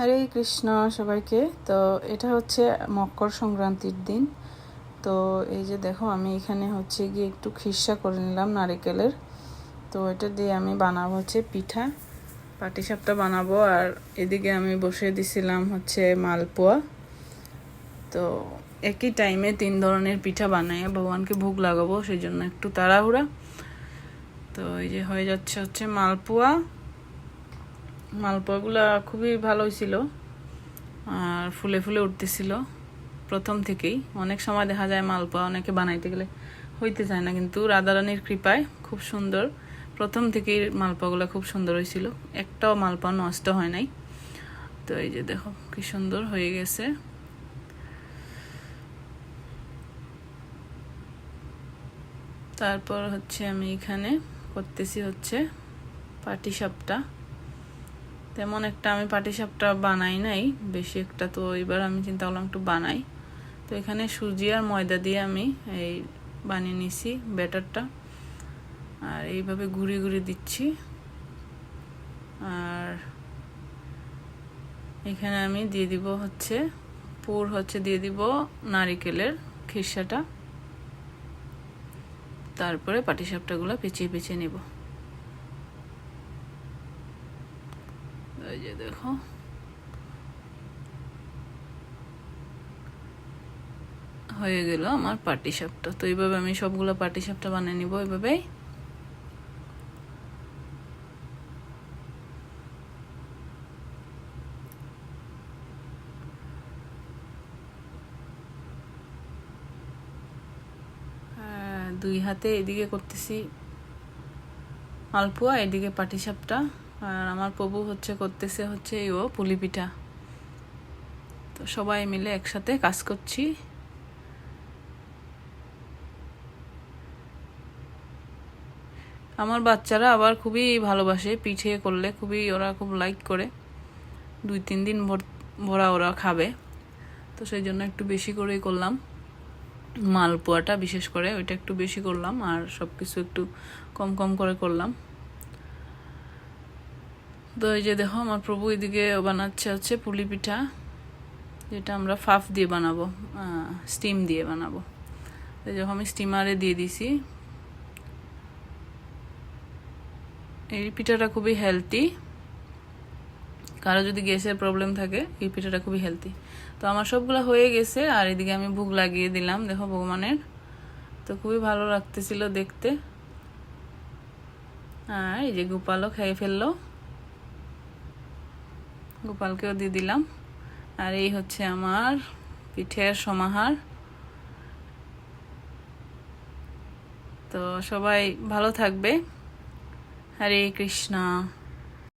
হরে কৃষ্ণ সবাইকে। তো এটা হচ্ছে মকর সংক্রান্তির দিন। তো এই যে দেখো, আমি এখানে হচ্ছে গিয়ে একটু খিসা করে নিলাম নারিকেলের। তো এটা দিয়ে আমি বানাবো হচ্ছে পিঠা। পাটিসাপটা বানাবো আর এদিকে আমি বসে দিছিলাম হচ্ছে মালপোয়া। তো একই টাইমে তিন ধরনের পিঠা বানাই। ভগবানকে ভোগ লাগাবো, সেই জন্য একটু তাড়াহুড়া। তো এই যে হয়ে যাচ্ছে হচ্ছে মালপোয়া। মালপোয়াগুলো খুবই ভালো হয়েছিল আর ফুলে ফুলে উঠতেছিল, প্রথম থেকেই। অনেক সময় দেখা যায় মালপোয়া অনেকে বানাইতে গেলে হইতে চায় না, কিন্তু রাধারানীর কৃপায় খুব সুন্দর। প্রথম থেকেই মালপোয়াগুলো খুব সুন্দর হয়েছিল একটাও মালপোয়া নষ্ট হয় নাই। তো এই যে দেখো, কি সুন্দর হয়ে গেছে। তারপর হচ্ছে আমি এখানে করতেছি হচ্ছে পাটিসাপটা। তেমন একটা আমি পাটিসাপটা বানাই নাই। বেশি একটা তো এবার আমি চিন্তা করলাম একটু বানাই। তো এখানে সুজি আর ময়দা দিয়ে আমি এই বানিয়ে নিছি ব্যাটারটা। আর এইভাবে ঘুরি ঘুরি দিচ্ছি। আর এখানে আমি দিয়ে দিব হচ্ছে, পুর হচ্ছে দিয়ে দিব নারিকেলের খিসাটা তারপরে পাটিসাপটাগুলো পেঁচিয়ে পেঁচিয়ে নেব। এই যে হয়ে গেল আমার পাটি সাপটা তো এইভাবে আমি সবগুলো পাটি সাপটা বানিয়ে নিব এইভাবেই। দুই হাতে এদিকে করতেছি। মালপোয়া এদিকে পাটিসাপটা আর আমার প্রভু হচ্ছে, করতেছে হচ্ছে ও পুলি পিঠা। তো সবাই মিলে একসাথে কাজ করছি। আমার বাচ্চারা আবার খুবই ভালোবাসে, পিঠে করলে খুবই ওরা খুব লাইক করে। দুই, তিন দিন ভরা ওরা খাবে। তো সেই জন্য একটু বেশি করেই করলাম। মালপোয়াটা বিশেষ করে, ওইটা একটু বেশি করলাম আর সব কিছু একটু কম কম করে করলাম। তো এই যে দেখো, আমার প্রভু এদিকে বানাচ্ছে হচ্ছে পুলি পিঠা, যেটা আমরা ফাফ দিয়ে বানাবো স্টিম দিয়ে বানাবো। তো যখন আমি স্টিমারে দিয়ে দিছি। এই পিঠাটা খুবই হেলদি কারও যদি গ্যাসের প্রবলেম থাকে, এই পিঠাটা খুবই হেলদি তো আমার সবগুলো হয়ে গেছে, আর এদিকে আমি ভোগ লাগিয়ে দিলাম, দেখো ভগবানের। তো খুবই ভালো লাগতেছিল দেখতে। আর এই যে গোপালও খেয়ে ফেলল। গোপালকেও দিয়ে দিলাম। আর এই হচ্ছে আমার পিঠের সমাহার। তো সবাই ভালো থাকবে। হরে কৃষ্ণা।